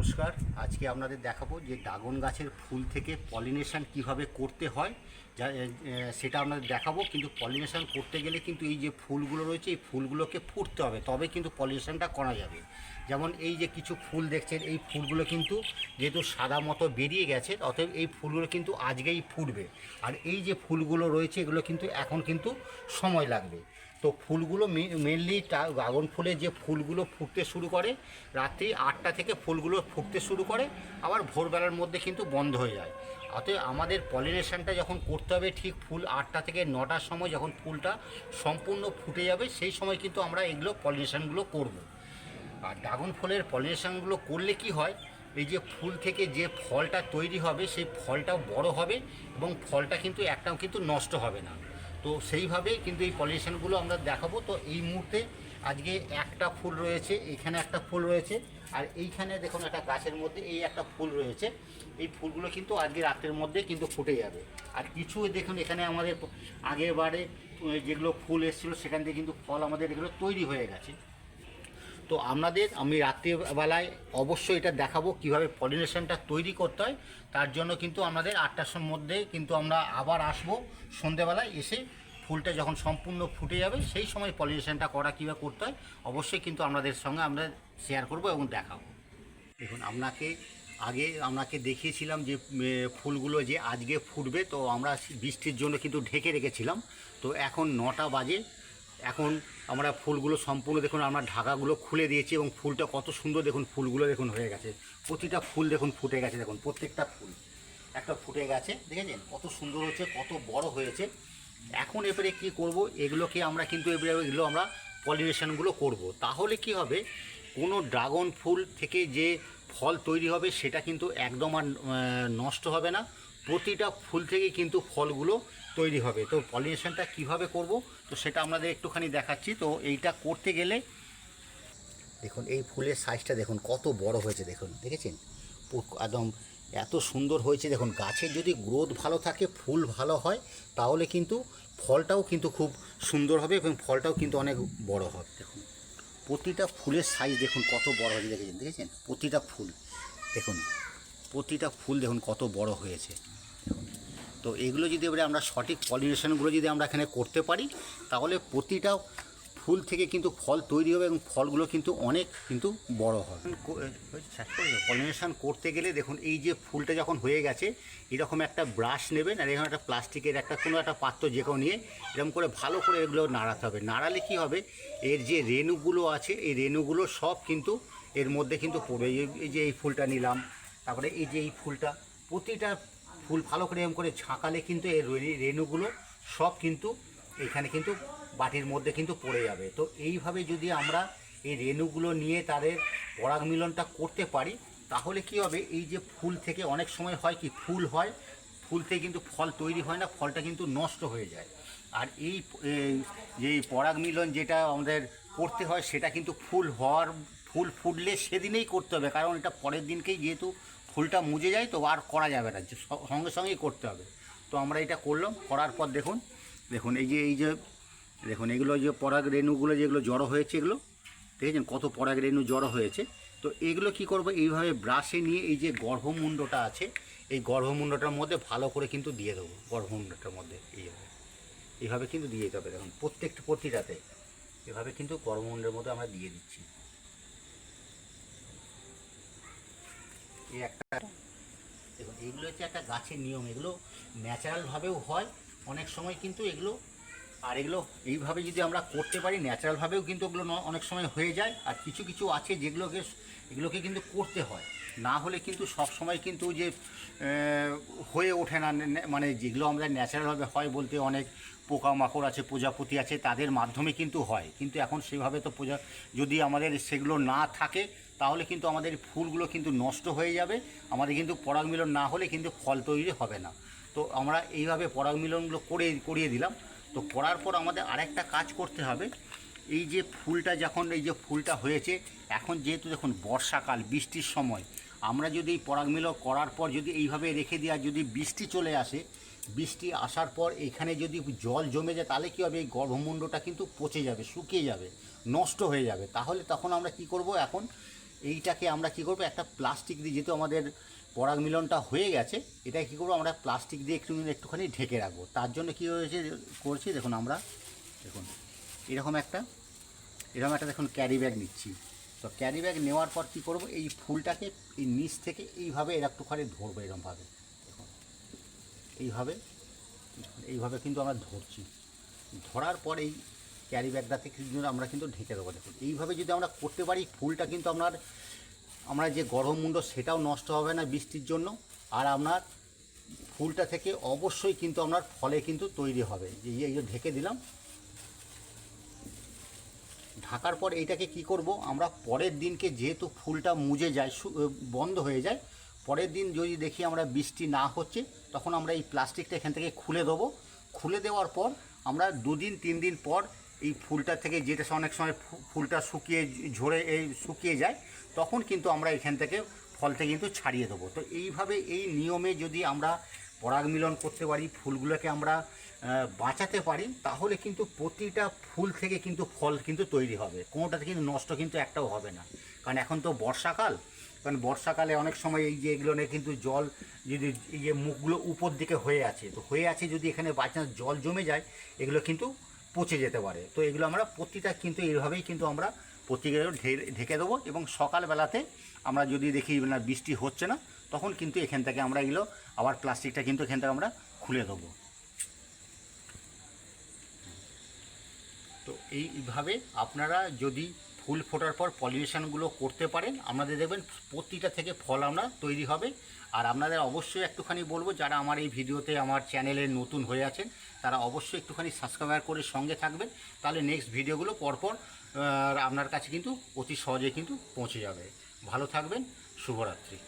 নমস্কার। আজকে আপনাদের দেখাবো যে ড্রাগন গাছের ফুল থেকে পলিনেশান কীভাবে করতে হয়, যা সেটা আপনাদের দেখাবো। কিন্তু পলিনেশান করতে গেলে কিন্তু এই যে ফুলগুলো রয়েছে, এই ফুলগুলোকে ফুটতে হবে, তবে কিন্তু পলিনেশানটা করা যাবে। যেমন এই যে কিছু ফুল দেখছেন, এই ফুলগুলো কিন্তু যেহেতু সাদা মতো বেরিয়ে গেছে, অতএব এই ফুলগুলো কিন্তু আজকেই ফুটবে। আর এই যে ফুলগুলো রয়েছে, এগুলো কিন্তু এখন কিন্তু সময় লাগবে। তো ফুলগুলো মেনলি ড্রাগন ফুলের যে ফুলগুলো ফুটতে শুরু করে, রাত্রি আটটা থেকে ফুলগুলো ফুটতে শুরু করে, আবার ভোরবেলার মধ্যে কিন্তু বন্ধ হয়ে যায় অতএব আমাদের পলিনেশনটা যখন করতে হবে ঠিক ফুল আটটা থেকে নটার সময় যখন ফুলটা সম্পূর্ণ ফুটে যাবে, সেই সময় কিন্তু আমরা এগুলো পলিনেশনগুলো করব। আর ড্রাগন ফলের পলিনেশনগুলো করলে কি হয়, এই যে ফুল থেকে যে ফলটা তৈরি হবে, সেই ফলটাও বড় হবে এবং ফলটা কিন্তু একটাও কিন্তু নষ্ট হবে না তো সেইভাবেই কিন্তু এই পলিউশনগুলো আমরা দেখাবো। তো এই মুহূর্তে আজকে একটা ফুল রয়েছে, এখানে একটা ফুল রয়েছে, আর এইখানে দেখুন একটা গাছের মধ্যে এই একটা ফুল রয়েছে। এই ফুলগুলো কিন্তু আজকে রাতের মধ্যে কিন্তু ফুটে যাবে। আর কিছু দেখুন, এখানে আমাদের আগের বারে যেগুলো ফুল এসেছিল, সেখান থেকে কিন্তু ফল আমাদের এগুলো তৈরি হয়ে গেছে। তো আপনাদের আমি রাত্রিবেলায় অবশ্যই এটা দেখাবো কীভাবে পলিনেশনটা তৈরি করতে হয়। তার জন্য কিন্তু আমাদের আটটার মধ্যে কিন্তু আমরা আবার আসব সন্ধেবেলায় এসে ফুলটা যখন সম্পূর্ণ ফুটে যাবে সেই সময় পলিনেশনটা করা কীভাবে করতে হয় অবশ্যই কিন্তু আপনাদের সঙ্গে আমরা শেয়ার করব এবং দেখাবো। দেখুন, আপনাকে আগে আপনাকে দেখিয়েছিলাম যে ফুলগুলো যে আজকে ফুটবে, তো আমরা বৃষ্টির জন্য কিন্তু ঢেকে রেখেছিলাম। তো এখন নটা বাজে। এখন আমরা ফুলগুলো সম্পূর্ণ দেখুন, আমরা ঢাকাগুলো খুলে দিয়েছি এবং ফুলটা কত সুন্দর দেখুন, ফুলগুলো দেখুন হয়ে গেছে। প্রতিটা ফুল দেখুন ফুটে গেছে, দেখুন, প্রত্যেকটা ফুল। একটা ফুটে গেছে, দেখেছেন? কত সুন্দর হচ্ছে, কত বড় হয়েছে। এখন এবারে কি করব? এগুলোকে আমরা কিন্তু এবারে এগুলো আমরা পলিনেশনগুলো করব। তাহলে কি হবে? কোনো ড্রাগন ফুল থেকে যে ফল তৈরি হবে, সেটা কিন্তু একদম আর নষ্ট হবে না। প্রতিটা ফুল থেকে কিন্তু ফলগুলো তৈরি হবে। তো পলিনেশনটা কীভাবে করব? তো সেটা আপনাদের একটুখানি দেখাচ্ছি। তো এইটা করতে গেলে দেখুন, এই ফুলের সাইজটা দেখুন, কত বড় হয়েছে দেখুন, দেখেছেন? একদম এত সুন্দর হয়েছে। দেখুন, গাছের যদি গ্রোথ ভালো থাকে, ফুল ভালো হয়, তাহলে কিন্তু ফলটাও কিন্তু খুব সুন্দর হবে এবং ফলটাও কিন্তু অনেক বড় হবে। দেখুন, প্রতিটা ফুলের সাইজ দেখুন, কত বড় হয়েছে, দেখেছেন? দেখেছেন? প্রতিটা ফুল, দেখুন, প্রতিটা ফুল দেখুন, কত বড় হয়েছে। তো এগুলো যদি এবারে আমরা সঠিক পলিনেশনগুলো যদি আমরা এখানে করতে পারি, তাহলে প্রতিটা ফুল থেকে কিন্তু ফল তৈরি হবে এবং ফলগুলো কিন্তু অনেক কিন্তু বড় হয় পলিনেশন করতে গেলে দেখুন, এই যে ফুলটা যখন হয়ে গেছে, এরকম একটা ব্রাশ নেবেন আর এখানে একটা প্লাস্টিকের একটা কোনো একটা পাত্র যে কোনো নিয়ে এরকম করে ভালো করে এগুলো নাড়াতে হবে। নাড়ালে কি হবে? এর যে রেণুগুলো আছে, এই রেণুগুলো সব কিন্তু এর মধ্যে কিন্তু পড়বে। এই যে এই ফুলটা নিলাম, তারপরে এই যে এই ফুলটা, প্রতিটা ফুল ভালো করে এরকম করে ঝাঁকালে কিন্তু এই রেণুগুলো সব কিন্তু এখানে কিন্তু বাটির মধ্যে কিন্তু পড়ে যাবে। তো এইভাবে যদি আমরা এই রেণুগুলো নিয়ে তাদের পরাগ মিলনটা করতে পারি, তাহলে কি হবে? এই যে ফুল থেকে অনেক সময় হয় কি, ফুল হয়, ফুল থেকে কিন্তু ফল তৈরি হয় না, ফলটা কিন্তু নষ্ট হয়ে যায়। আর এই যে পরাগ মিলন যেটা আমাদের করতে হয়, সেটা কিন্তু ফুল হওয়ার, ফুল ফুটলে সেদিনেই করতে হবে, কারণ এটা পরের দিনকেই যেহেতু ফুলটা মুজে যায় তো আর করা যাবে না সঙ্গে সঙ্গেই করতে হবে। তো আমরা এটা করলাম, করার পর দেখুন দেখুন এই যে এই যে, দেখুন এগুলো যে পরাগ রেণুগুলো যেগুলো জড়ো হয়েছে এগুলো, দেখেছেন কত পরাগ রেণু জড়ো হয়েছে? তো এগুলো কি করব, এইভাবে ব্রাশে নিয়ে এই যে গর্ভমুণ্ডটা আছে, এই গর্ভমুণ্ডটার মধ্যে ভালো করে কিন্তু দিয়ে দেবো, গর্ভমুণ্ডটার মধ্যে এইভাবে এইভাবে কিন্তু দিয়ে দিতে হবে, দেখুন প্রত্যেকটা প্রতিটাতে। এভাবে কিন্তু গর্ভমুণ্ডের মধ্যে আমরা দিয়ে দিচ্ছি। একটা দেখুন হচ্ছে একটা গাছের নিয়ম। এগুলো ন্যাচারালভাবেও হয়, অনেক সময় কিন্তু এগুলো, আর এগুলো এইভাবে যদি আমরা করতে পারি ন্যাচারালভাবেও কিন্তু ওগুলো অনেক সময় হয়ে যায়, আর কিছু কিছু আছে যেগুলোকে এগুলোকে কিন্তু করতে হয়। না হলে কিন্তু সব সময় কিন্তু যে হয়ে ওঠে না মানে যেগুলো আমরা ন্যাচারালভাবে হয় বলতে অনেক পোকামাকড় আছে, প্রজাপতি আছে, তাদের মাধ্যমে কিন্তু হয়। কিন্তু এখন সেভাবে তো প্রজা, যদি আমাদের সেগুলো না থাকে, তাহলে কিন্তু আমাদের ফুলগুলো কিন্তু নষ্ট হয়ে যাবে। আমাদের কিন্তু পরাগ মিলন না হলে কিন্তু ফল তৈরি হবে না। তো আমরা এইভাবে পরাগ মিলনগুলো করে, করিয়ে দিলাম। তো করার পর আমাদের আরেকটা কাজ করতে হবে। এই যে ফুলটা যখন, এই যে ফুলটা হয়েছে, এখন যেহেতু দেখুন বর্ষাকাল, বৃষ্টির সময়, আমরা যদি এই পরাগ মিলন করার পর যদি এইভাবে রেখে দেওয়া যদি বৃষ্টি চলে আসে বৃষ্টি আসার পর এখানে যদি জল জমে যায়, তাহলে কী হবে? এই গর্ভমুণ্ডটা কিন্তু পচে যাবে, শুকিয়ে যাবে, নষ্ট হয়ে যাবে। তাহলে তখন আমরা কি করব? এখন এইটাকে আমরা কি করব? একটা প্লাস্টিক দিয়ে, যেহেতু আমাদের পরাগ মিলনটা হয়ে গেছে এটা কি করব? আমরা প্লাস্টিক দিয়ে একটু একটুখানি ঢেকে রাখব। তার জন্য কী হয়েছে? করছি, দেখুন আমরা, দেখুন, এরকম একটা এরকম একটা দেখুন ক্যারি ব্যাগ নিচ্ছি। তো ক্যারি ব্যাগ নেওয়ার পর কী করব? এই ফুলটাকে এই নিচ থেকে এইভাবে এর একটুখানি ধরবো এরকমভাবে। এইভাবে এইভাবে কিন্তু আমরা ধরছি। ধরার পর এই ক্যারি ব্যাগটাতে কিন্তু আমরা কিন্তু ঢেকে দেবো, দেখুন। এইভাবে যদি আমরা করতে পারি, ফুলটা কিন্তু আপনার, আমরা যে গরম মুন্ড সেটাও নষ্ট হবে না বৃষ্টির জন্য। আর আপনার ফুলটা থেকে অবশ্যই কিন্তু আপনার ফলে কিন্তু তৈরি হবে। এই এই যে ঢেকে দিলাম। ঢাকার পর এইটাকে কি করব, আমরা পরের দিনকে যেহেতু ফুলটা মুজে যায় বন্ধ হয়ে যায়, পরের দিন যদি দেখি আমরা বৃষ্টি না হচ্ছে তখন আমরা এই প্লাস্টিকটা এখান থেকে খুলে দেবো। খুলে দেওয়ার পর আমরা দুদিন, তিন দিন পর এই ফুলটা থেকে যেটা অনেক সময় ফুলটা শুকিয়ে ঝরে এই শুকিয়ে যায়, তখন কিন্তু আমরা এখান থেকে ফলটা কিন্তু ছাড়িয়ে দেবো। তো এইভাবে এই নিয়মে যদি আমরা পরাগ মিলন করতে পারি, ফুলগুলোকে আমরা বাঁচাতে পারি, তাহলে কিন্তু প্রতিটা ফুল থেকে কিন্তু ফল কিন্তু তৈরি হবে। কোনোটাতে কিন্তু নষ্ট কিন্তু একটাও হবে না। কারণ এখন তো বর্ষাকাল, কারণ বর্ষাকালে অনেক সময় এই যে এগুলো নিয়ে কিন্তু জল যদি, এই যে মুখগুলো উপর দিকে হয়ে আছে, তো হয়ে আছে যদি এখানে বাই চান্স জল জমে যায়, এগুলো কিন্তু পচে যেতে পারে। তো এগুলো আমরা প্রতিটা কিন্তু এইভাবেই কিন্তু আমরা প্রতিগুলো ঢেকে দেবো এবং সকালবেলাতে আমরা যদি দেখি না বৃষ্টি হচ্ছে না, তখন কিন্তু এখান থেকে আমরা এগুলো আবার প্লাস্টিকটা কিন্তু এখান থেকে আমরা খুলে দেবো। তো এইভাবে আপনারা যদি ফুল ফোটার পর পলিউশনগুলো করতে পারেন। আপনাদের দেখবেন প্রতিটা থেকে ফল আমরা তৈরি হবে। আর আপনাদের অবশ্যই একটুখানি বলব, যারা আমার এই ভিডিওতে আমার চ্যানেলে নতুন হয়ে আছেন, তারা অবশ্যই একটুখানি সাবস্ক্রাইব করে সঙ্গে থাকবেন। তাহলে নেক্সট ভিডিওগুলো পরপর আপনার কাছে কিন্তু অতি সহজে কিন্তু পৌঁছে যাবে। ভালো থাকবেন, শুভরাত্রি।